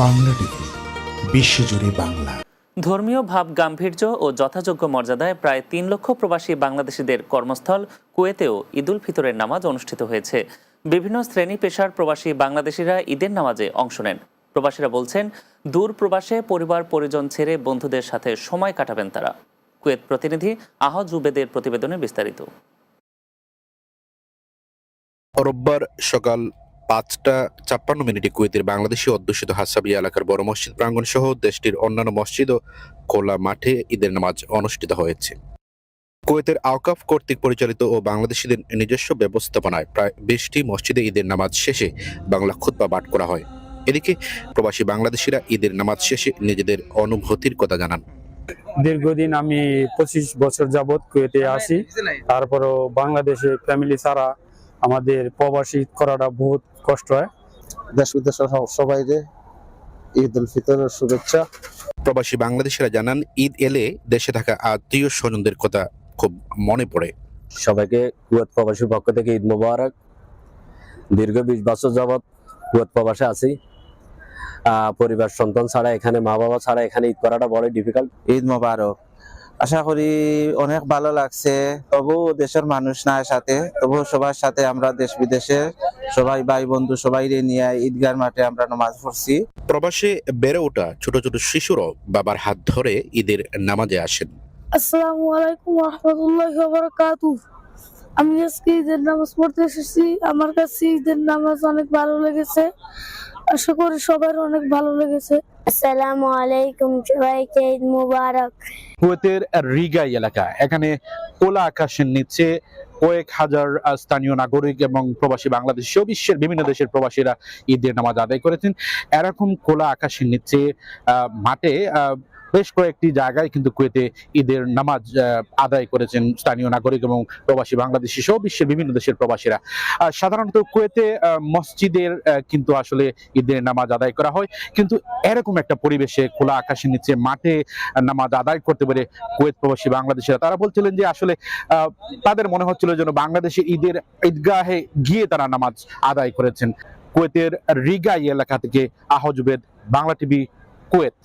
Bangla TV বিশ্বজুড়ে বাংলা। ধর্মীয় ভাব গাম্ভীর্য ও যথাযোগ্য মর্যাদায় প্রায় তিন লক্ষ প্রবাসী বাংলাদেশিদের কর্মস্থল কুয়েতেও ঈদুল ফিতরের নামাজ অনুষ্ঠিত হয়েছে। বিভিন্ন শ্রেণি পেশার প্রবাসী বাংলাদেশিরা ঈদের নামাজে অংশ নেন। প্রবাসীরা বলছেন দূর প্রবাসে পরিবার পরিজন ছেড়ে বন্ধুদের সাথে সময় কাটাবেন তারা। কুয়েত প্রতিনিধি আহজ জুবেদের প্রতিবেদনে বিস্তারিত। রোববার সকাল পাঁচটা ছাপ্পান্ন মিনিটে কুয়েতের বাংলাদেশি অধ্যুষিত হাসাবিয়া এলাকার বড় মসজিদ প্রাঙ্গণ সহ দেশটির অন্যান্য মসজিদ ও খোলা মাঠে ঈদের নামাজ অনুষ্ঠিত হয়েছে। কুয়েতের আওকাফ কর্তৃক পরিচালিত ও বাংলাদেশিদের নিজস্ব ব্যবস্থাপনায় প্রায় বিশটি মসজিদে ঈদের নামাজ শেষে বাংলা খুতবা পাঠ করা হয়। এদিকে প্রবাসী বাংলাদেশিরা ঈদের নামাজ শেষে নিজেদের অনুভূতির কথা জানান। দীর্ঘদিন আমি পঁচিশ বছর যাবৎ কুয়েতে আসি তারপরও বাংলাদেশে ফ্যামিলি ছাড়া আমাদের প্রবাসী করাটা বহুত কষ্ট হয়। দেশ বিদেশের সবাই ঈদ উল ফিতরের শুভেচ্ছা। প্রবাসী বাংলাদেশিরা জানান ঈদ এলে দেশে থাকা আত্মীয় স্বজনদের কথা খুব মনে পড়ে। সবাইকে কুয়েত প্রবাসীর পক্ষ থেকে ঈদ মোবারক। দীর্ঘ বিশ বছর যাবৎ কুয়েত প্রবাসে আছি। পরিবার সন্তান ছাড়া এখানে মা বাবা ছাড়া এখানে ঈদ করাটা বড় ডিফিকাল্ট ঈদ মোবারক। আশা করি অনেক ভালো লাগছে। তবু দেশের মানুষ না সাথে তবু সবার সাথে আমরা দেশ বিদেশে সবাই ভাই বন্ধু সবাই নিয়ে ঈদগার মাঠে আমরা নামাজ পড়ছি। প্রবাসে বেড়ে ওঠা ছোট ছোট শিশুরাও বাবার হাত ধরে ঈদের নামাজে আসেন। আসসালামু আলাইকুম রহমতুল্লাহ বারাকাতু আমি আজকে ঈদের নামাজ পড়তে এসেছি। আমার কাছে ঈদের নামাজ অনেক ভালো লেগেছে। আশা করি সবার অনেক ভালো লেগেছে। আসসালামু আলাইকুম সবাইকে ঈদ মুবারক। কুয়েতের রিগা এলাকা এখানে কোলা আকাশের নিচে কয়েক হাজার স্থানীয় নাগরিক এবং প্রবাসী বাংলাদেশ সহ বিশ্বের বিভিন্ন দেশের প্রবাসীরা ঈদের নামাজ আদায় করেছেন। এরকম খোলা আকাশের নিচে আহ, মাঠে আহ, বেশ কয়েকটি জায়গায় কিন্তু কুয়েতে ঈদের নামাজ আদায় করেছেন স্থানীয় নাগরিক এবং প্রবাসী বাংলাদেশি সহ বিশ্বের বিভিন্ন দেশের প্রবাসীরা। সাধারণত কুয়েতে মসজিদের কিন্তু আসলে ঈদের নামাজ আদায় করা হয়। কিন্তু এরকম একটা পরিবেশে খোলা আকাশের নিচে মাঠে নামাজ আদায় করতে পারে কুয়েত প্রবাসী বাংলাদেশিরা, তারা বলছিলেন যে আসলে তাদের মনে হচ্ছিল যেন বাংলাদেশে ঈদের ঈদগাহে গিয়ে তারা নামাজ আদায় করেছেন। কুয়েতের রিগাই এলাকা থেকে আহজুবেদ বাংলা টিভি, কুয়েত।